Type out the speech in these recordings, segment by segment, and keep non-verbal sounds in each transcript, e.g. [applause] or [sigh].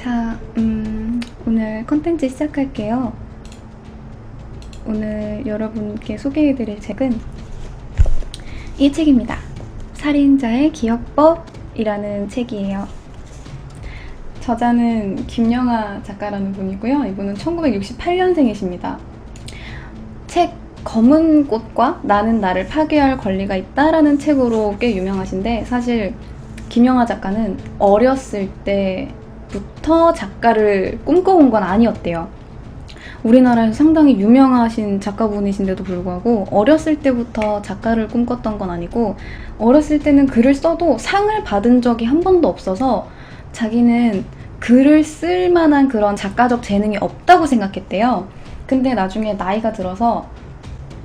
자, 음, 오늘 컨텐츠 시작할게요. 오늘 여러분께 소개해드릴 책은 이 책입니다. 살인자의 기억법이라는 책이에요. 저자는 김영하 작가라는 분이고요. 이분은 1968년생이십니다. 책 검은 꽃과 나는 나를 파괴할 권리가 있다라는 책으로 꽤 유명하신데 사실 김영하 작가는 어렸을 때 부터 작가를 꿈꿔온 건 아니었대요. 우리나라에서 상당히 유명하신 작가분이신데도 불구하고 어렸을 때부터 작가를 꿈꿨던 건 아니고 어렸을 때는 글을 써도 상을 받은 적이 한 번도 없어서 자기는 글을 쓸 만한 그런 작가적 재능이 없다고 생각했대요. 근데 나중에 나이가 들어서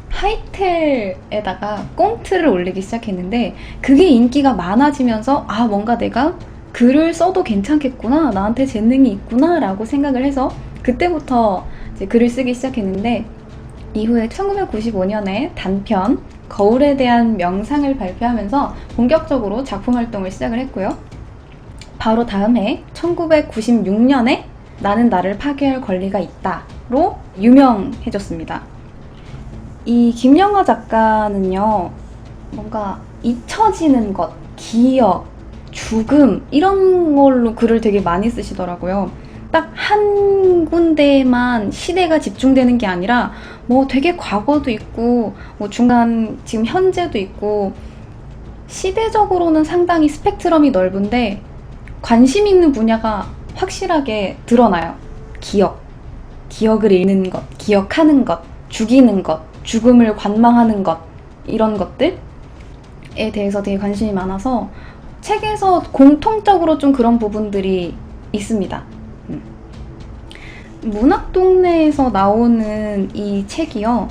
하이텔에다가 꽁트를 올리기 시작했는데 그게 인기가 많아지면서 아 뭔가 내가 글을 써도 괜찮겠구나 나한테 재능이 있구나 라고 생각을 해서 그때부터 글을 쓰기 시작했는데 이후에 1995년에 단편 거울에 대한 명상을 발표하면서 본격적으로 작품 활동을 시작을 했고요. 바로 다음 해 1996년에 나는 나를 파괴할 권리가 있다로 유명해졌습니다. 이 김영하 작가는요, 뭔가 잊혀지는 것, 기억, 죽음, 이런 걸로 글을 되게 많이 쓰시더라고요. 딱 한 군데에만 시대가 집중되는 게 아니라, 뭐 되게 과거도 있고, 뭐 중간 지금 현재도 있고, 시대적으로는 상당히 스펙트럼이 넓은데, 관심 있는 분야가 확실하게 드러나요. 기억. 기억을 잃는 것, 기억하는 것, 죽이는 것, 죽음을 관망하는 것, 이런 것들에 대해서 되게 관심이 많아서 책에서 공통적으로 좀 그런 부분들이 있습니다. 음. 문학 동네에서 나오는 이 책이요.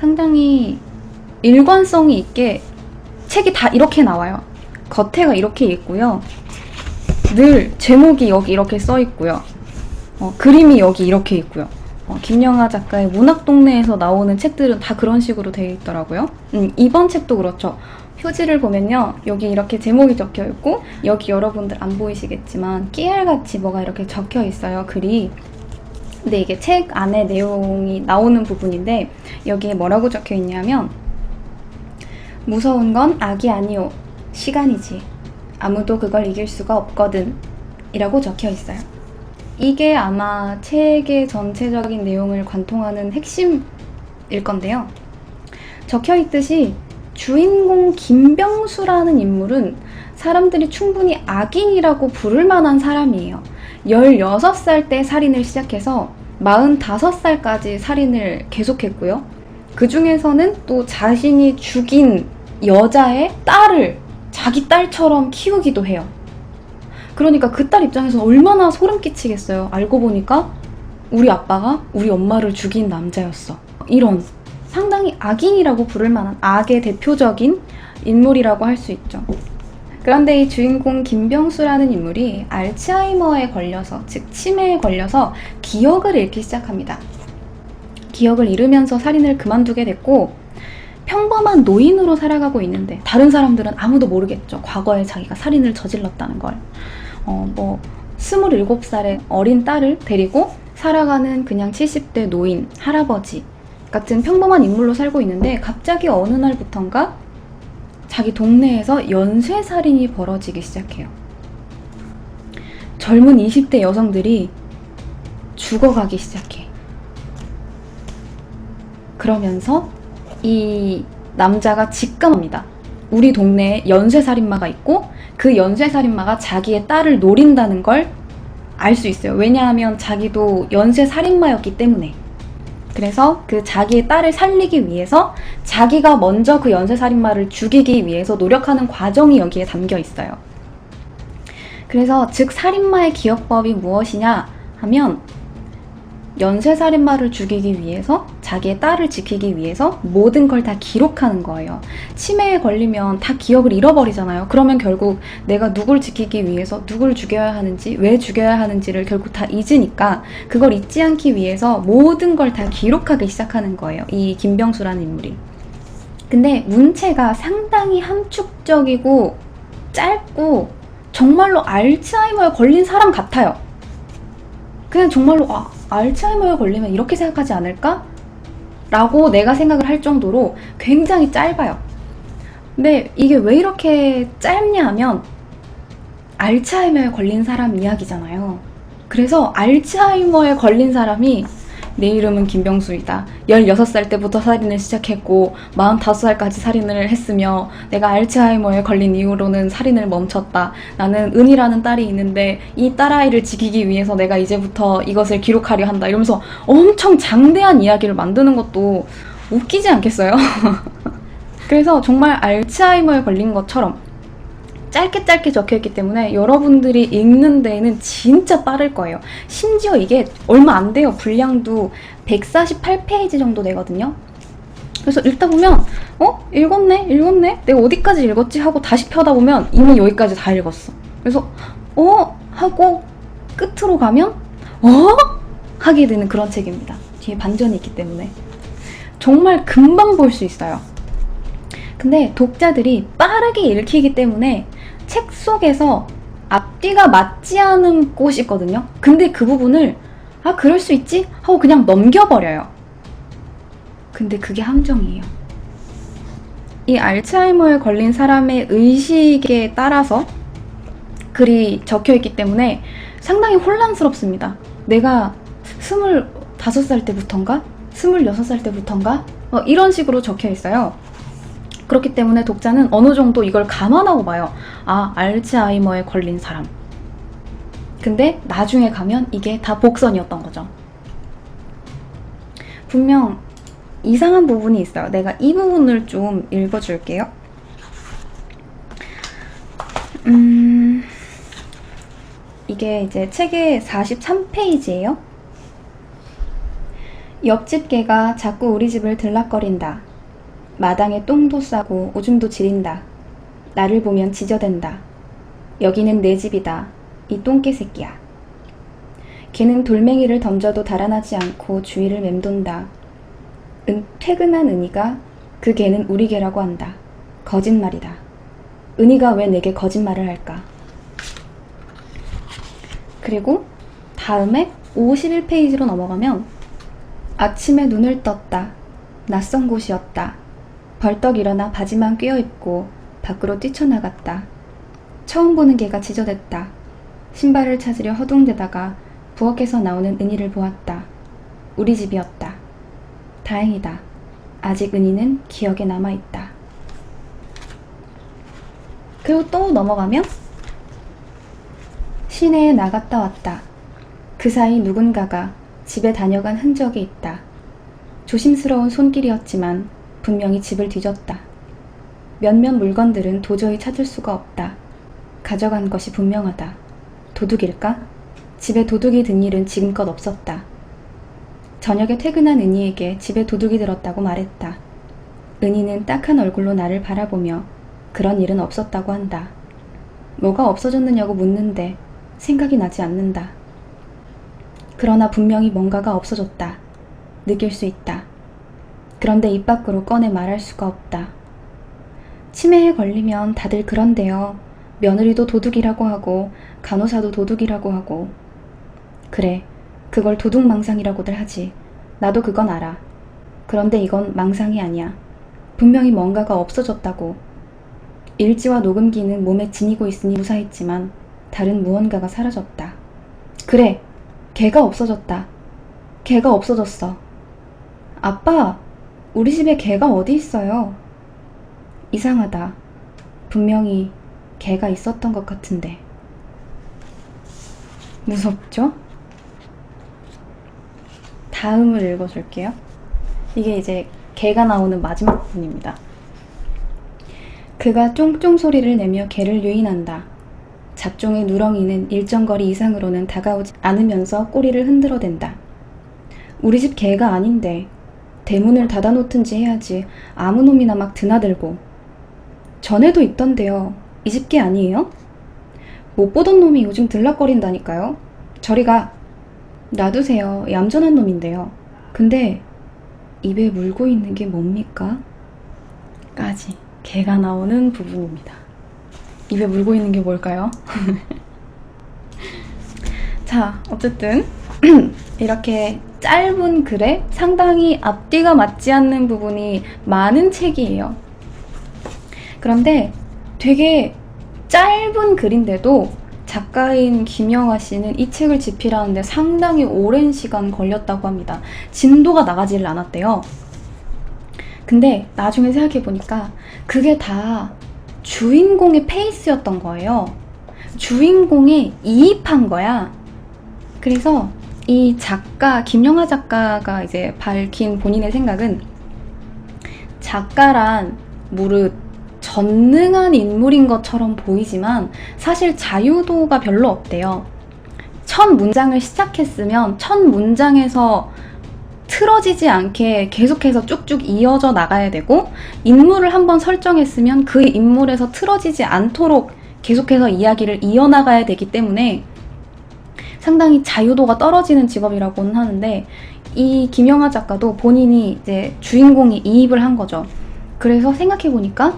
상당히 일관성이 있게 책이 다 이렇게 나와요. 겉에가 이렇게 있고요. 늘 제목이 여기 이렇게 써 있고요. 어, 그림이 여기 이렇게 있고요. 어, 김영하 작가의 문학 동네에서 나오는 책들은 다 그런 식으로 되어 있더라고요. 음, 이번 책도 그렇죠. 표지를 보면요. 여기 이렇게 제목이 적혀 있고 여기 여러분들 안 보이시겠지만 깨알같이 뭐가 이렇게 적혀 있어요. 글이. 근데 이게 책 안에 내용이 나오는 부분인데 여기에 뭐라고 적혀 있냐면 무서운 건 악이 아니오. 시간이지. 아무도 그걸 이길 수가 없거든. 이라고 적혀 있어요. 이게 아마 책의 전체적인 내용을 관통하는 핵심일 건데요. 적혀 있듯이 주인공 김병수라는 인물은 사람들이 충분히 악인이라고 부를 만한 사람이에요. 16살 때 살인을 시작해서 45살까지 살인을 계속했고요. 그 중에서는 또 자신이 죽인 여자의 딸을 자기 딸처럼 키우기도 해요. 그러니까 그 딸 입장에서 얼마나 소름 끼치겠어요. 알고 보니까 우리 아빠가 우리 엄마를 죽인 남자였어. 이런 상당히 악인이라고 부를 만한 악의 대표적인 인물이라고 할 수 있죠. 그런데 이 주인공 김병수라는 인물이 알츠하이머에 걸려서, 즉 치매에 걸려서 기억을 잃기 시작합니다. 기억을 잃으면서 살인을 그만두게 됐고 평범한 노인으로 살아가고 있는데 다른 사람들은 아무도 모르겠죠. 과거에 자기가 살인을 저질렀다는 걸. 어, 뭐 27살의 어린 딸을 데리고 살아가는 그냥 70대 노인, 할아버지 같은 평범한 인물로 살고 있는데 갑자기 어느 날부턴가 자기 동네에서 연쇄살인이 벌어지기 시작해요. 젊은 20대 여성들이 죽어가기 시작해. 그러면서 이 남자가 직감합니다. 우리 동네에 연쇄살인마가 있고 그 연쇄살인마가 자기의 딸을 노린다는 걸 알 수 있어요. 왜냐하면 자기도 연쇄살인마였기 때문에. 그래서 그 자기의 딸을 살리기 위해서 자기가 먼저 그 연쇄살인마를 죽이기 위해서 노력하는 과정이 여기에 담겨 있어요. 그래서 즉 살인마의 기억법이 무엇이냐 하면 연쇄살인마를 죽이기 위해서 자기의 딸을 지키기 위해서 모든 걸 다 기록하는 거예요. 치매에 걸리면 다 기억을 잃어버리잖아요. 그러면 결국 내가 누굴 지키기 위해서 누굴 죽여야 하는지 왜 죽여야 하는지를 결국 다 잊으니까 그걸 잊지 않기 위해서 모든 걸 다 기록하기 시작하는 거예요. 이 김병수라는 인물이. 근데 문체가 상당히 함축적이고 짧고 정말로 알츠하이머에 걸린 사람 같아요. 그냥 정말로 아, 알츠하이머에 걸리면 이렇게 생각하지 않을까? 라고 내가 생각을 할 정도로 굉장히 짧아요. 근데 이게 왜 이렇게 짧냐 하면 알츠하이머에 걸린 사람 이야기잖아요. 그래서 알츠하이머에 걸린 사람이 내 이름은 김병수이다. 16살 때부터 살인을 시작했고 45살까지 살인을 했으며 내가 알츠하이머에 걸린 이후로는 살인을 멈췄다. 나는 은이라는 딸이 있는데 이 딸아이를 지키기 위해서 내가 이제부터 이것을 기록하려 한다. 이러면서 엄청 장대한 이야기를 만드는 것도 웃기지 않겠어요? [laughs] 그래서 정말 알츠하이머에 걸린 것처럼 짧게 짧게 적혀 있기 때문에 여러분들이 읽는 데에는 진짜 빠를 거예요. 심지어 이게 얼마 안 돼요. 분량도 148페이지 정도 되거든요. 그래서 읽다 보면 어? 읽었네? 읽었네? 내가 어디까지 읽었지? 하고 다시 펴다 보면 이미 여기까지 다 읽었어. 그래서 어? 하고 끝으로 가면 어? 하게 되는 그런 책입니다. 뒤에 반전이 있기 때문에 정말 금방 볼 수 있어요. 근데 독자들이 빠르게 읽히기 때문에 책 속에서 앞뒤가 맞지 않은 곳이 있거든요. 근데 그 부분을 아 그럴 수 있지 하고 그냥 넘겨버려요. 근데 그게 함정이에요. 이 알츠하이머에 걸린 사람의 의식에 따라서 글이 적혀 있기 때문에 상당히 혼란스럽습니다. 내가 25살 때부터인가? 26살 때부터인가? 어, 이런 식으로 적혀 있어요. 그렇기 때문에 독자는 어느 정도 이걸 감안하고 봐요. 아, 알츠하이머에 걸린 사람. 근데 나중에 가면 이게 다 복선이었던 거죠. 분명 이상한 부분이 있어요. 내가 이 부분을 좀 읽어줄게요. 음, 이게 이제 책의 43페이지예요. 옆집 개가 자꾸 우리 집을 들락거린다. 마당에 똥도 싸고 오줌도 지린다. 나를 보면 지저댄다. 여기는 내 집이다. 이 똥개 새끼야. 걔는 돌멩이를 던져도 달아나지 않고 주위를 맴돈다. 은, 퇴근한 은희가 그 개는 우리 개라고 한다. 거짓말이다. 은희가 왜 내게 거짓말을 할까? 그리고 다음에 51페이지로 넘어가면 아침에 눈을 떴다. 낯선 곳이었다. 벌떡 일어나 바지만 꿰어입고 밖으로 뛰쳐나갔다. 처음 보는 개가 지저댔다. 신발을 찾으려 허둥대다가 부엌에서 나오는 은희를 보았다. 우리 집이었다. 다행이다. 아직 은희는 기억에 남아있다. 그리고 또 넘어가면 시내에 나갔다 왔다. 그 사이 누군가가 집에 다녀간 흔적이 있다. 조심스러운 손길이었지만 분명히 집을 뒤졌다. 몇몇 물건들은 도저히 찾을 수가 없다. 가져간 것이 분명하다. 도둑일까? 집에 도둑이 든 일은 지금껏 없었다. 저녁에 퇴근한 은희에게 집에 도둑이 들었다고 말했다. 은희는 딱한 얼굴로 나를 바라보며 그런 일은 없었다고 한다. 뭐가 없어졌느냐고 묻는데 생각이 나지 않는다. 그러나 분명히 뭔가가 없어졌다. 느낄 수 있다. 그런데 입 밖으로 꺼내 말할 수가 없다. 치매에 걸리면 다들 그런데요. 며느리도 도둑이라고 하고, 간호사도 도둑이라고 하고. 그래, 그걸 도둑망상이라고들 하지. 나도 그건 알아. 그런데 이건 망상이 아니야. 분명히 뭔가가 없어졌다고. 일지와 녹음기는 몸에 지니고 있으니 무사했지만, 다른 무언가가 사라졌다. 그래, 개가 없어졌다. 개가 없어졌어. 아빠, 우리 집에 개가 어디 있어요? 이상하다. 분명히 개가 있었던 것 같은데. 무섭죠? 다음을 읽어줄게요. 이게 이제 개가 나오는 마지막 부분입니다. 그가 쫑쫑 소리를 내며 개를 유인한다. 잡종의 누렁이는 일정 거리 이상으로는 다가오지 않으면서 꼬리를 흔들어댄다. 우리 집 개가 아닌데 대문을 닫아놓든지 해야지 아무 놈이나 막 드나들고 전에도 있던데요. 이집개 아니에요? 못 보던 놈이 요즘 들락거린다니까요. 저리 가. 놔두세요. 얌전한 놈인데요. 근데 입에 물고 있는 게 뭡니까? 까지 개가 나오는 부분입니다. 입에 물고 있는 게 뭘까요? [laughs] 자, 어쨌든 [clears throat] 이렇게 짧은 글에 상당히 앞뒤가 맞지 않는 부분이 많은 책이에요. 그런데 되게 짧은 글인데도 작가인 김영하 씨는 이 책을 집필하는데 상당히 오랜 시간 걸렸다고 합니다. 진도가 나가지를 않았대요. 근데 나중에 생각해보니까 그게 다 주인공의 페이스였던 거예요. 주인공에 이입한 거야. 그래서 이 작가, 김영하 작가가 이제 밝힌 본인의 생각은 작가란 무릇 전능한 인물인 것처럼 보이지만 사실 자유도가 별로 없대요. 첫 문장을 시작했으면 첫 문장에서 틀어지지 않게 계속해서 쭉쭉 이어져 나가야 되고 인물을 한번 설정했으면 그 인물에서 틀어지지 않도록 계속해서 이야기를 이어나가야 되기 때문에 상당히 자유도가 떨어지는 직업이라고는 하는데 이 김영하 작가도 본인이 이제 주인공이 이입을 한 거죠. 그래서 생각해 보니까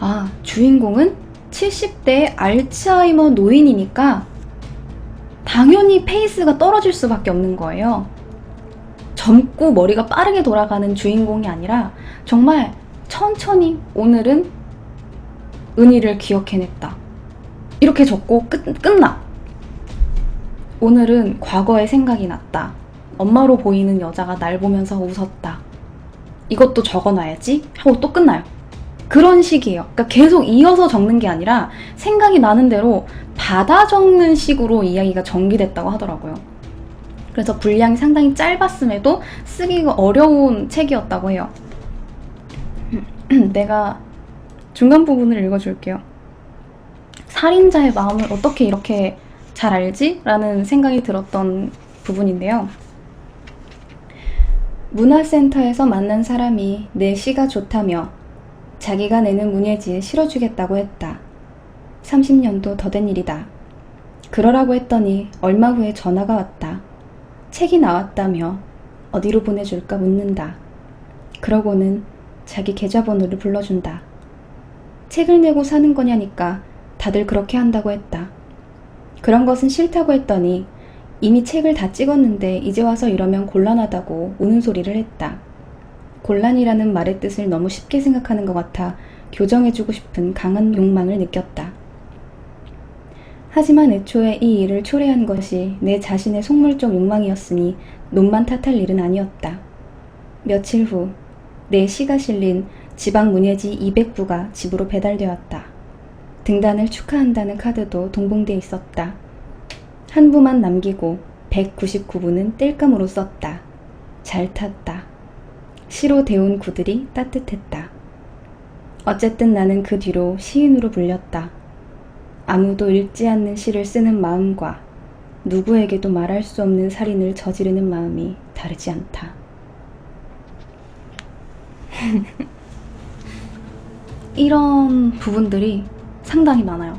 아 주인공은 70대 알츠하이머 노인이니까 당연히 페이스가 떨어질 수밖에 없는 거예요. 젊고 머리가 빠르게 돌아가는 주인공이 아니라 정말 천천히 오늘은 은희를 기억해냈다. 이렇게 적고 끝, 끝나. 오늘은 과거의 생각이 났다. 엄마로 보이는 여자가 날 보면서 웃었다. 이것도 적어놔야지 하고 또 끝나요. 그런 식이에요. 그러니까 계속 이어서 적는 게 아니라 생각이 나는 대로 받아 적는 식으로 이야기가 전개됐다고 하더라고요. 그래서 분량이 상당히 짧았음에도 쓰기가 어려운 책이었다고 해요. [clears throat] 내가 중간 부분을 읽어줄게요. 살인자의 마음을 어떻게 이렇게 잘 알지? 라는 생각이 들었던 부분인데요. 문화센터에서 만난 사람이 내 시가 좋다며 자기가 내는 문예지에 실어주겠다고 했다. 30년도 더 된 일이다. 그러라고 했더니 얼마 후에 전화가 왔다. 책이 나왔다며 어디로 보내줄까 묻는다. 그러고는 자기 계좌번호를 불러준다. 책을 내고 사는 거냐니까 다들 그렇게 한다고 했다. 그런 것은 싫다고 했더니 이미 책을 다 찍었는데 이제 와서 이러면 곤란하다고 우는 소리를 했다. 곤란이라는 말의 뜻을 너무 쉽게 생각하는 것 같아 교정해주고 싶은 강한 욕망을 느꼈다. 하지만 애초에 이 일을 초래한 것이 내 자신의 속물적 욕망이었으니 놈만 탓할 일은 아니었다. 며칠 후 내 시가 실린 지방 문예지 200부가 집으로 배달되었다. 등단을 축하한다는 카드도 동봉돼 있었다. 한 부만 남기고 199부는 땔감으로 썼다. 잘 탔다. 시로 데운 구들이 따뜻했다. 어쨌든 나는 그 뒤로 시인으로 불렸다. 아무도 읽지 않는 시를 쓰는 마음과 누구에게도 말할 수 없는 살인을 저지르는 마음이 다르지 않다. [laughs] 이런 부분들이 상당히 많아요.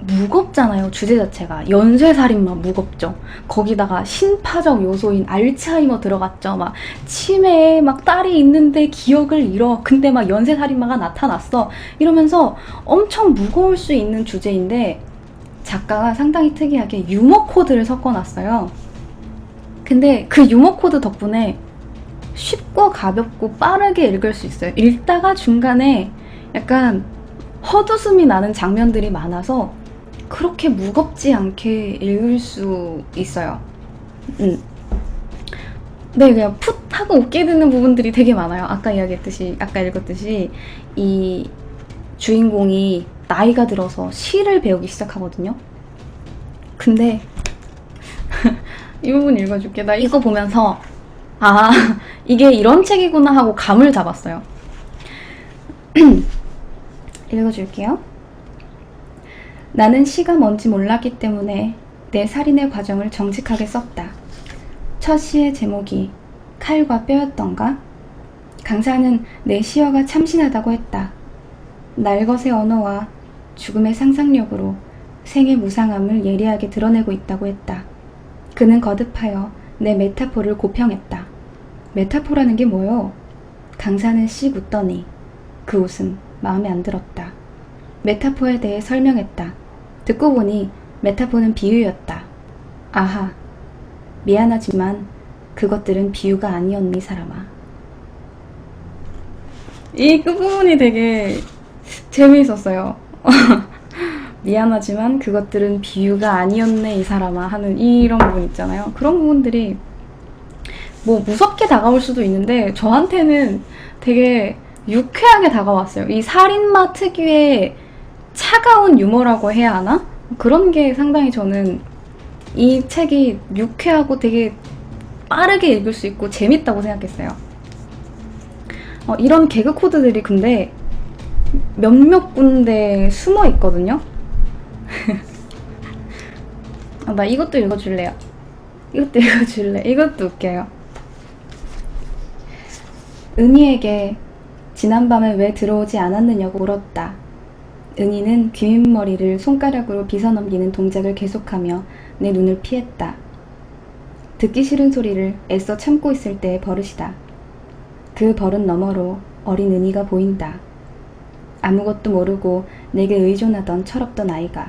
무겁잖아요, 주제 자체가. 연쇄살인만 무겁죠. 거기다가 신파적 요소인 알츠하이머 들어갔죠. 막 치매에 막 딸이 있는데 기억을 잃어. 근데 막 연쇄살인마가 나타났어. 이러면서 엄청 무거울 수 있는 주제인데 작가가 상당히 특이하게 유머 코드를 섞어놨어요. 근데 그 유머 코드 덕분에 쉽고 가볍고 빠르게 읽을 수 있어요. 읽다가 중간에 약간 헛웃음이 나는 장면들이 많아서 그렇게 무겁지 않게 읽을 수 있어요. 음. 네, 그냥 풋 하고 웃게 되는 부분들이 되게 많아요. 아까 이야기했듯이, 아까 읽었듯이, 이 주인공이 나이가 들어서 시를 배우기 시작하거든요. 근데, [laughs] 이 부분 읽어줄게. 나 이거 보면서, 아, 이게 이런 책이구나 하고 감을 잡았어요. [clears throat] 읽어줄게요. 나는 시가 뭔지 몰랐기 때문에 내 살인의 과정을 정직하게 썼다. 첫 시의 제목이 칼과 뼈였던가? 강사는 내 시어가 참신하다고 했다. 날것의 언어와 죽음의 상상력으로 생의 무상함을 예리하게 드러내고 있다고 했다. 그는 거듭하여 내 메타포를 고평했다. 메타포라는 게 뭐요? 강사는 씩 웃더니 그 웃음 마음에 안 들었다. 메타포에 대해 설명했다. 듣고 보니 메타포는 비유였다. 아하, 미안하지만 그것들은 비유가 아니었니, 사람아. 이 끝부분이 되게 재미있었어요. [laughs] 미안하지만 그것들은 비유가 아니었네, 이 사람아. 하는 이런 부분 있잖아요. 그런 부분들이 뭐 무섭게 다가올 수도 있는데 저한테는 되게 유쾌하게 다가왔어요. 이 살인마 특유의 차가운 유머라고 해야 하나? 그런 게 상당히 저는 이 책이 유쾌하고 되게 빠르게 읽을 수 있고 재밌다고 생각했어요. 어, 이런 개그 코드들이 근데 몇몇 군데 숨어 있거든요. [laughs] 아, 나 이것도 읽어줄래요. 이것도 읽어줄래. 이것도 웃겨요. 은희에게 지난밤에 왜 들어오지 않았느냐고 물었다. 은희는 귀밑머리를 손가락으로 빗어넘기는 동작을 계속하며 내 눈을 피했다. 듣기 싫은 소리를 애써 참고 있을 때의 버릇이다. 그 버릇 너머로 어린 은희가 보인다. 아무것도 모르고 내게 의존하던 철없던 아이가.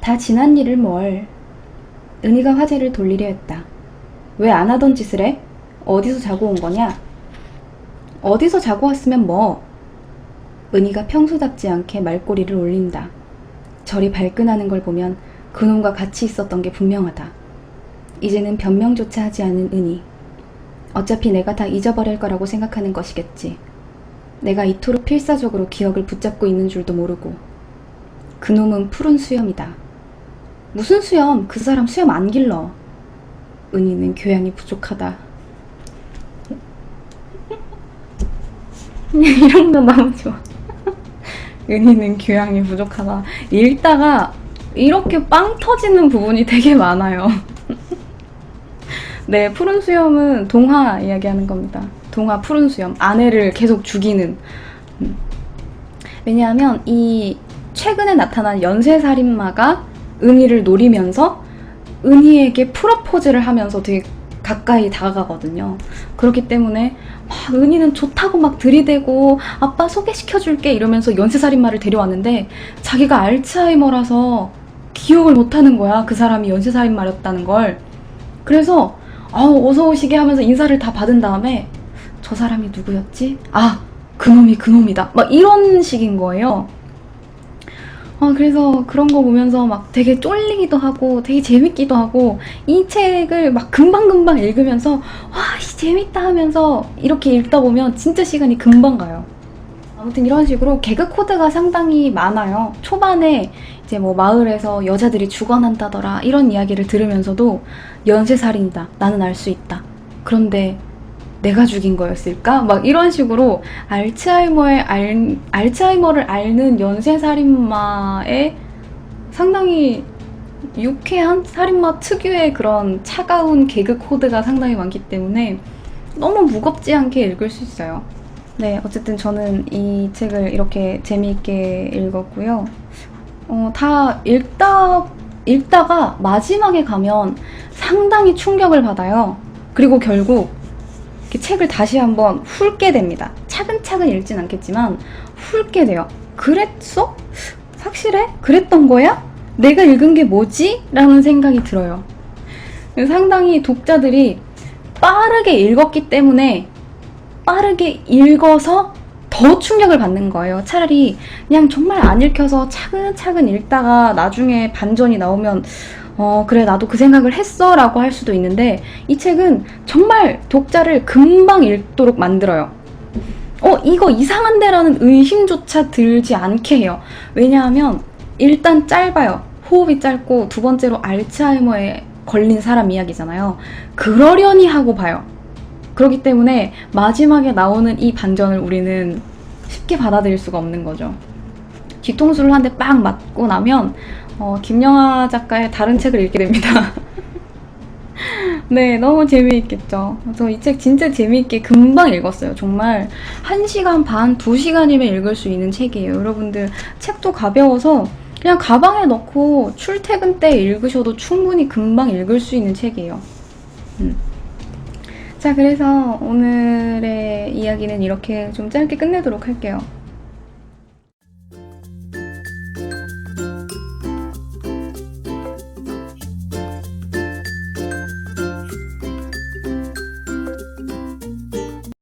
다 지난 일을 뭘. 은희가 화제를 돌리려 했다. 왜 안 하던 짓을 해? 어디서 자고 온 거냐? 어디서 자고 왔으면 뭐? 은희가 평소답지 않게 말꼬리를 올린다. 저리 발끈하는 걸 보면 그놈과 같이 있었던 게 분명하다. 이제는 변명조차 하지 않은 은희. 어차피 내가 다 잊어버릴 거라고 생각하는 것이겠지. 내가 이토록 필사적으로 기억을 붙잡고 있는 줄도 모르고. 그놈은 푸른 수염이다. 무슨 수염? 그 사람 수염 안 길러. 은희는 교양이 부족하다. [laughs] 이런 거 너무 좋아. [laughs] 은희는 교양이 부족하다. 읽다가 이렇게 빵 터지는 부분이 되게 많아요. [laughs] 네, 푸른 수염은 동화 이야기하는 겁니다. 동화 푸른 수염. 아내를 계속 죽이는. 음. 왜냐하면 이 최근에 나타난 연쇄살인마가 은희를 노리면서 은희에게 프로포즈를 하면서 되게 가까이 다가가거든요. 그렇기 때문에 막 은희는 좋다고 막 들이대고 아빠 소개시켜줄게 이러면서 연쇄살인마를 데려왔는데 자기가 알츠하이머라서 기억을 못하는 거야. 그 사람이 연쇄살인마였다는 걸. 그래서 아우 어서 오시게 하면서 인사를 다 받은 다음에 저 사람이 누구였지? 아 그놈이 그놈이다. 막 이런 식인 거예요. 아, 그래서 그런 거 보면서 막 되게 쫄리기도 하고 되게 재밌기도 하고 이 책을 막 금방금방 읽으면서 와, 씨, 재밌다 하면서 이렇게 읽다 보면 진짜 시간이 금방 가요. 아무튼 이런 식으로 개그 코드가 상당히 많아요. 초반에 이제 뭐 마을에서 여자들이 죽어난다더라 이런 이야기를 들으면서도 연쇄살인이다. 나는 알 수 있다. 그런데 내가 죽인 거였을까? 막 이런 식으로 알츠하이머의 알, 알츠하이머를 앓는 연쇄살인마의 상당히 유쾌한 살인마 특유의 그런 차가운 개그 코드가 상당히 많기 때문에 너무 무겁지 않게 읽을 수 있어요. 네, 어쨌든 저는 이 책을 이렇게 재미있게 읽었고요. 어, 다 읽다, 읽다가 마지막에 가면 상당히 충격을 받아요. 그리고 결국 책을 다시 한번 훑게 됩니다. 차근차근 읽진 않겠지만 훑게 돼요. 그랬어? 확실해? 그랬던 거야? 내가 읽은 게 뭐지? 라는 생각이 들어요. 상당히 독자들이 빠르게 읽었기 때문에 빠르게 읽어서 더 충격을 받는 거예요. 차라리 그냥 정말 안 읽혀서 차근차근 읽다가 나중에 반전이 나오면 어, 그래, 나도 그 생각을 했어. 라고 할 수도 있는데, 이 책은 정말 독자를 금방 읽도록 만들어요. 어, 이거 이상한데? 라는 의심조차 들지 않게 해요. 왜냐하면, 일단 짧아요. 호흡이 짧고, 두 번째로 알츠하이머에 걸린 사람 이야기잖아요. 그러려니 하고 봐요. 그렇기 때문에, 마지막에 나오는 이 반전을 우리는 쉽게 받아들일 수가 없는 거죠. 뒤통수를 한 대 빵 맞고 나면, 어, 김영하 작가의 다른 책을 읽게 됩니다. [laughs] 네, 너무 재미있겠죠. 그래서 이책 진짜 재미있게 금방 읽었어요. 정말 1시간 반, 2시간이면 읽을 수 있는 책이에요. 여러분들 책도 가벼워서 그냥 가방에 넣고 출퇴근 때 읽으셔도 충분히 금방 읽을 수 있는 책이에요. 음. 자, 그래서 오늘의 이야기는 이렇게 좀 짧게 끝내도록 할게요.